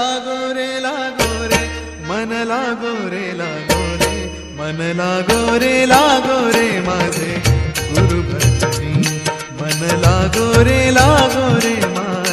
लागोरे लागोरे, मन लागोरे लागोरे, मन लागोरे लागोरे माझे गुरु भक्ती मन लागोरे लागोरे माझे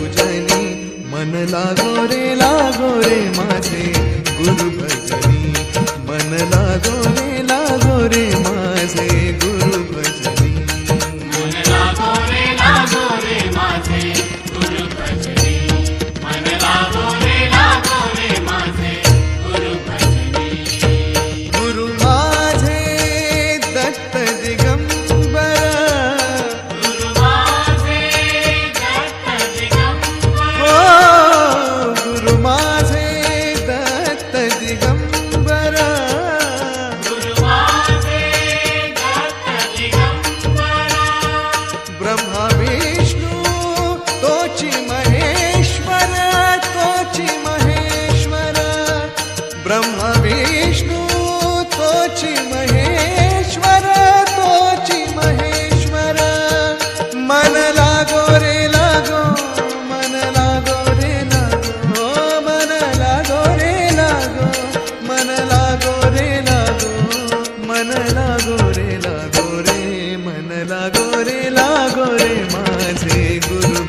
पूजनी मन लागो रे लागो रे माझे. ब्रह्म विष्णु, तोचि महेश्वर तोचि महेश्वर। मन लागो रे लागो, मन लागो रे लागो, मन लागो रे लागो, मन लागो रे लागो, मन लागो रे लागो रे, मन लागो रे लागो रे, माझे गुरु